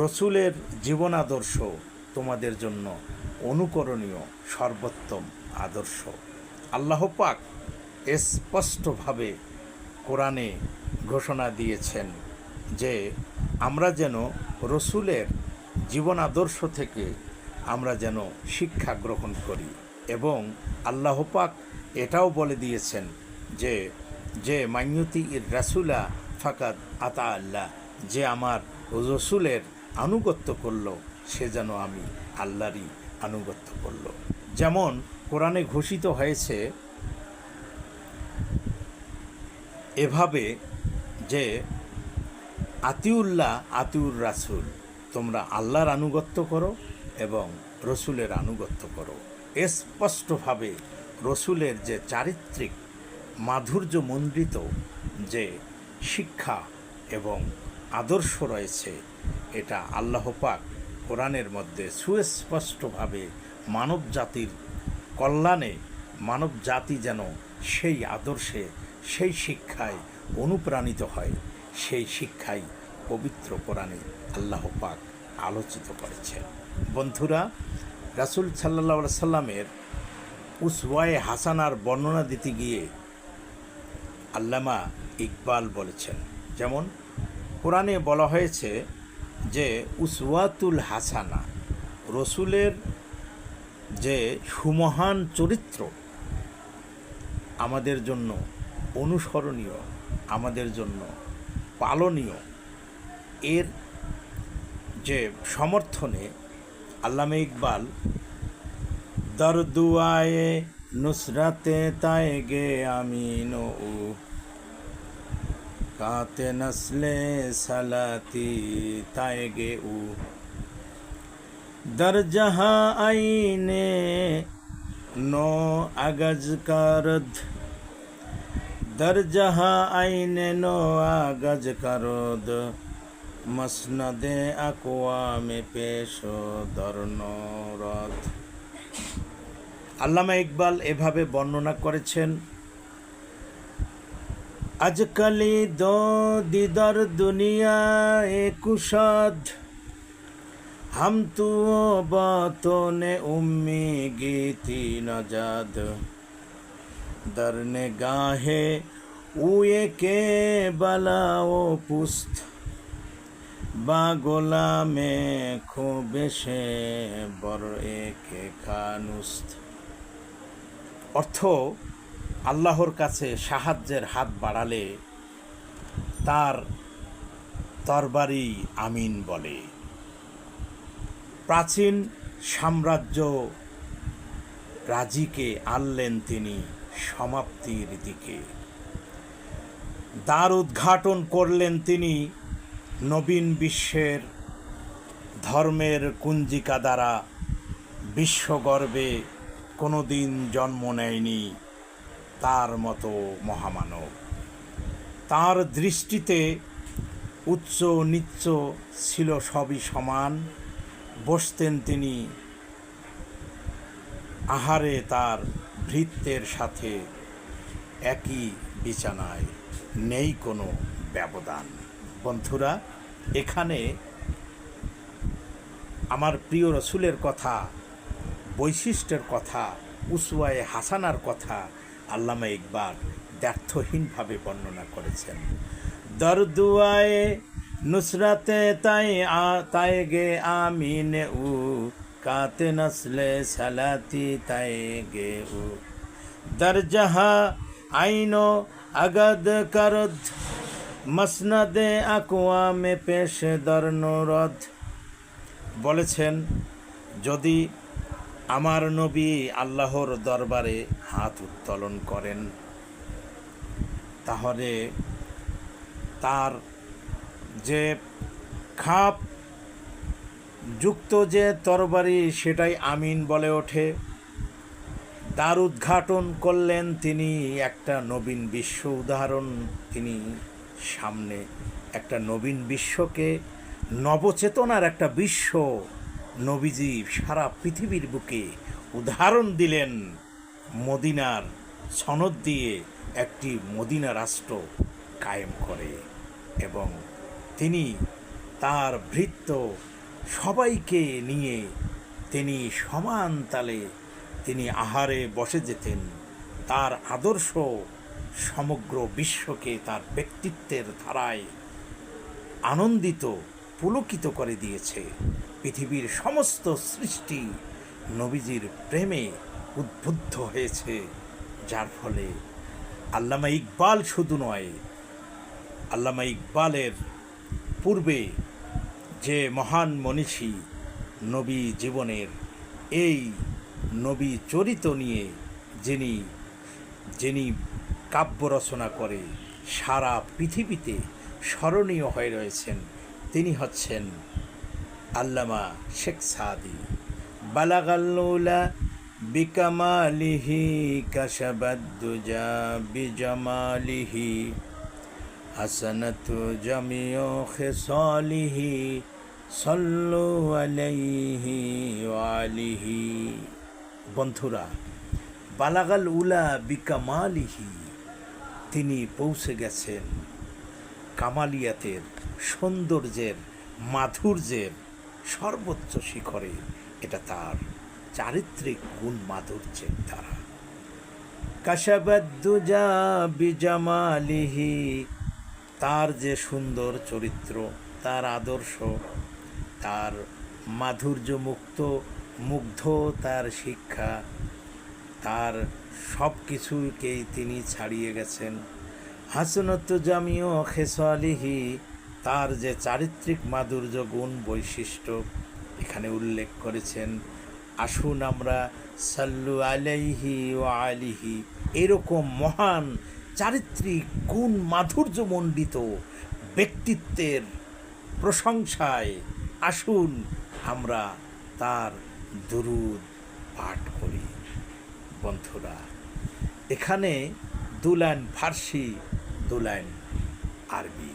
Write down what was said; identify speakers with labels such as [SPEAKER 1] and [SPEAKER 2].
[SPEAKER 1] রসুলের জীবন আদর্শ তোমাদের জন্য অনুকরণীয়, সর্বোত্তম আদর্শ। আল্লাহ পাক স্পষ্টভাবে কোরআনে ঘোষণা দিয়েছেন যে, আমরা যেন রসুলের জীবন আদর্শ থেকে আমরা যেন শিক্ষা গ্রহণ করি এবং আল্লাহ পাক এটাও বলে দিয়েছেন যে যে মাইয়তি ইর রাসুলা ফাকাদ আতা আল্লাহ, যে আমার রসুলের আনুগত্য করল, সে যেন আমি আল্লাহরই আনুগত্য করল। যেমন কোরআনে ঘোষিত হয়েছে, এভাবে যে, আতিউল্লাহ আতিউর রাসুল, তোমরা আল্লাহর আনুগত্য করো এবং রসুলের আনুগত্য করো। স্পষ্টভাবে রসুলের যে চারিত্রিক মাধুর্য মণ্ডিত যে শিক্ষা এবং আদর্শ রয়েছে এটা আল্লাহ পাক কোরআনের মধ্যে সুস্পষ্টভাবে মানব জাতির কল্যাণে মানব জাতি যেন সেই আদর্শে, সেই শিক্ষায় অনুপ্রাণিত হয়, সেই শিক্ষাই পবিত্র কোরআনে আল্লাহ পাক আলোচিত করেছেন। বন্ধুরা, রাসুল সাল্লাহ সাল্লামের উসওয়ায়ে হাসানার বর্ণনা দিতে গিয়ে আল্লামা ইকবাল বলেছেন, যেমন, কোরআনে বলা হয়েছে যে উসওয়াতুল হাসানা, রসুলের যে সুমহান চরিত্র আমাদের জন্য অনুসরণীয়, আমাদের জন্য পালনীয়, এর যে সমর্থনে আল্লামা ইকবাল দরদুয়ায়ে নুসরাতে তায়েগে আমিন ও কাতে নসলে সালাতি তায়েগে উ। দর জহা আইনে নো আগজ করদ। দর জহা আইনে নো আগজ করদ। মসনদে আকোয়ামে পেশ দর্নরদ আল্লামা ইকবাল এভাবে বর্ণনা করেছেন আজকালি দিদার দুনিয়া কুষদ হাম তু বতনে উম্মি গীতি নজাদ। দরনে গাহে উয়ে কে বালাও পুস্ত। বা গোলামে খো বেশে বড় একে খানুস্ত। অর্থ আল্লাহর কাছে সাহায্যের হাত বাড়ালে তার তরবারি আমিন বলে। প্রাচীন সাম্রাজ্য রাজিকে আনলেন তিনি সমাপ্তির দিকে। দ্বার উদ্ঘাটন করলেন তিনি নবীন বিশ্বের ধর্মের কুঞ্জিকা দ্বারা। বিশ্বগর্বে কোনো দিন জন্ম নেয়নি তার মতো মহামানব। তার দৃষ্টিতে উচ্চ নিচ্চ ছিল সবই সমান। বসতেন তিনি আহারে তার ভৃত্যের সাথে একই বিছানায়। নেই কোনো ব্যবধান। বন্ধুরা, এখানে আমার প্রিয় রসুলের কথা, বৈশিষ্ট্যের কথা উসুয়ায়ে হাসানার কথা আল্লামা ইকবাল ব্যর্থহীনভাবে বর্ণনা করেছেন। দরদুয়ায়ে নুসরাতে তাই তাই গে আমিন উ, কাতে নসলে সালাতি তাই গে উ। দরজাহা আইনো আগদ করদ, মসনদে আকোয়ামে পেশ দর্নরদ। বলেছেন, যদি আমার নবী আল্লাহর দরবারে হাত উত্তোলন করেন। তাহলে তার যে খাপ যুক্ত যে তরবারি সেটাই আমিন বলে ওঠে। তার উদ্ঘাটন করলেন তিনি একটা নবীন বিশ্ব উদাহরণ। তিনি সামনে একটা নবীন বিশ্বকে নবচেতনার একটা বিশ্ব নবীজি সারা পৃথিবীর বুকে উদাহরণ দিলেন মদিনার সনদ দিয়ে একটি মদিনা রাষ্ট্র কায়েম করে এবং তিনি তার ভৃত্য সবাইকে নিয়ে তিনি সমান তালে তিনি আহারে বসে যেতেন। তার আদর্শ সমগ্র বিশ্বকে তার ব্যক্তিত্বের ধারায় আনন্দিত, পুলকিত করে দিয়েছে। পৃথিবীর সমস্ত সৃষ্টি নবীজির প্রেমে উদ্বুদ্ধ হয়েছে, যার ফলে আল্লামা ইকবাল শুধু নয়, আল্লামা ইকবালের পূর্বে যে মহান মনীষী নবী জীবনের এই নবী চরিত নিয়ে যিনি যিনি কাব্য রচনা করে সারা পৃথিবীতে স্মরণীয় হয়ে রয়েছেন, তিনি হচ্ছেন আল্লামা শেখ সাদি। বালাগাল্লৌলা বিকামালিহি কাশাবাদ্দুজা বিজামালিহি। হাসানাতু জামিও খেসালিহি সল্লু আলাইহি ওয়ালিহি। বন্ধুরা, বালাগাল উলা বিকামালিহি, তিনি পৌঁছে গেছেন কামালিয়াতের সৌন্দর্যের, মাধুর্যের সর্বোচ্চ শিখরে এটা তার চারিত্রিক গুণ মাধুর্যের দ্বারা। কাশাবাদ্দুজা বিজামালিহি, তার যে সুন্দর চরিত্র, তার আদর্শ, তার মাধুর্য মুক্ত মুগ্ধ, তার শিক্ষা, তার সব কিছুকেই তিনি ছাড়িয়ে গেছেন। হাসনত জামিও খেসালিহি তার যে চারিত্রিক মাধুর্য গুণ বৈশিষ্ট্য এখানে উল্লেখ করেছেন, আসুন আমরা সাল্লু আলাইহি ও আলিহি এরকম মহান চারিত্রিক গুণ মাধুর্যমণ্ডিত ব্যক্তিত্বের প্রশংসায় আসুন আমরা তার দরুদ পাঠ করি। বন্ধুরা, এখানে দু লাইন ফার্সি দু লাইন আরবি।